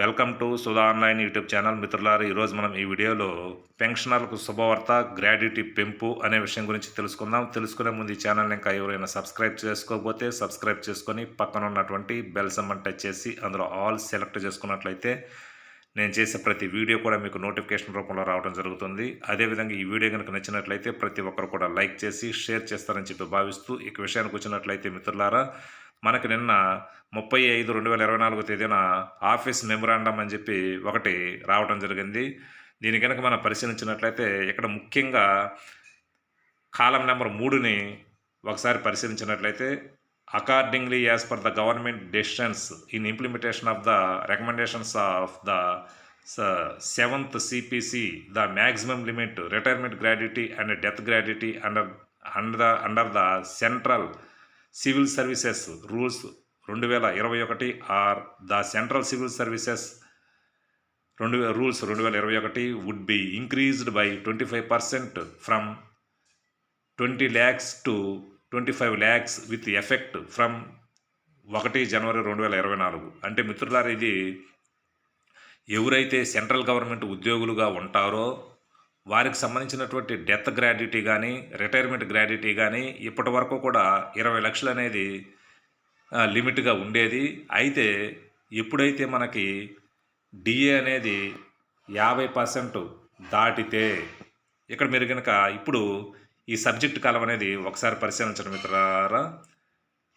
Welcome to Sudha online YouTube channel. మిత్రులారా ఈరోజు మనం ఈ వీడియోలో పెన్షనర్లకు శుభవార్త గ్రాడ్యుటీ పెంపు అనే విషయం గురించి తెలుసుకుందాం. తెలుసుకునే ముందు ఈ ఛానల్ని ఇంకా ఎవరైనా సబ్స్క్రైబ్ చేసుకోకపోతే సబ్స్క్రైబ్ చేసుకొని పక్కన ఉన్నటువంటి బెల్ సమ్మన్ టచ్ చేసి అందులో ఆల్ సెలెక్ట్ చేసుకున్నట్లయితే నేను చేసే ప్రతి వీడియో కూడా మీకు నోటిఫికేషన్ రూపంలో రావడం జరుగుతుంది. అదేవిధంగా ఈ వీడియో కనుక నచ్చినట్లయితే ప్రతి ఒక్కరు కూడా లైక్ చేసి షేర్ చేస్తారని చెప్పి భావిస్తూ ఇక విషయానికి వచ్చినట్లయితే మిత్రులారా మనకి నిన్న ముప్పై ఐదు రెండు వేల ఇరవై నాలుగో తేదీన ఆఫీస్ మెమొరాండం అని చెప్పి ఒకటి రావడం జరిగింది. దీని కనుక మనం పరిశీలించినట్లయితే ఇక్కడ ముఖ్యంగా కాలం నెంబర్ మూడుని ఒకసారి పరిశీలించినట్లయితే accordingly as per the government decisions in implementation of the recommendations of the seventh CPC the maximum limit retirement gratuity and death gratuity under under the under the central civil services rules రెండు వేల ఇరవై ఒకటి or the central civil services రెండు rules రెండు వేల ఇరవై ఒకటి would be increased by twenty five percent from twenty lakhs to twenty five lakhs with effect from ఒకటి జనవరి రెండు వేల ఇరవై నాలుగు అంటే మిత్రులారా ఇది ఎవరైతే సెంట్రల్ గవర్నమెంట్ ఉద్యోగులుగా ఉంటారో వారికి సంబంధించినటువంటి డెత్ గ్రాడ్యుటీ కానీ రిటైర్మెంట్ గ్రాడ్యుటీ కానీ ఇప్పటి వరకు కూడా ఇరవై లక్షలు అనేది లిమిట్గా ఉండేది. అయితే ఎప్పుడైతే మనకి డిఏ అనేది యాభై పర్సెంట్ దాటితే ఇక్కడ మీరు కనుక ఇప్పుడు ఈ సబ్జెక్ట్ కాలం అనేది ఒకసారి పరిశీలించడం మిత్రారా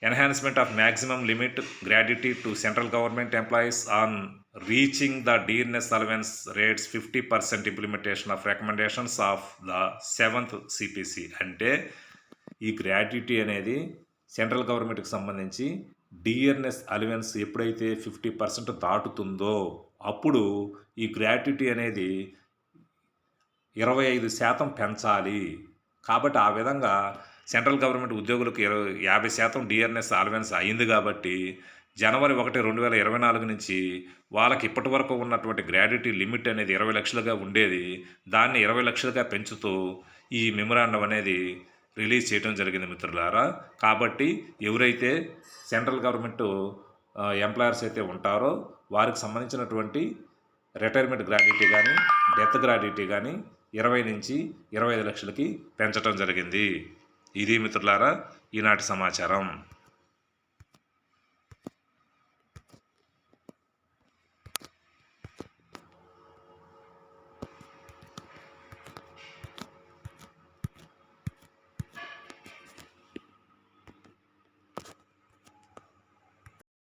enhancement of maximum limit gratuity to central government employees on reaching the dearness allowance rates fifty percent implementation of recommendations of the seventh CPC అంటే ఈ గ్రాట్యుటీ అనేది సెంట్రల్ గవర్నమెంట్కి సంబంధించి డియర్నెస్ అలవెన్స్ ఎప్పుడైతే ఫిఫ్టీ పర్సెంట్ దాటుతుందో అప్పుడు ఈ గ్రాట్యుటీ అనేది ఇరవై ఐదు శాతం పెంచాలి. కాబట్టి ఆ విధంగా సెంట్రల్ గవర్నమెంట్ ఉద్యోగులకు ఇరవై యాభై శాతం డిఆర్ఎస్ అలవెన్స్ అయింది కాబట్టి జనవరి ఒకటి రెండు వేల ఇరవై నాలుగు నుంచి వాళ్ళకి ఇప్పటి వరకు ఉన్నటువంటి గ్రాడ్యుటీ లిమిట్ అనేది ఇరవై లక్షలుగా ఉండేది. దాన్ని ఇరవై లక్షలుగా పెంచుతూ ఈ మెమరాండం అనేది రిలీజ్ చేయడం జరిగింది మిత్రులారా. కాబట్టి ఎవరైతే సెంట్రల్ గవర్నమెంట్ ఎంప్లాయర్స్ అయితే ఉంటారో వారికి సంబంధించినటువంటి రిటైర్మెంట్ గ్రాడ్యుటీ కానీ డెత్ గ్రాడ్యుటీ కానీ ఇరవై నుంచి ఇరవై ఐదు లక్షలకి పెంచడం జరిగింది. ఇది మిత్రులారా ఈనాటి సమాచారం.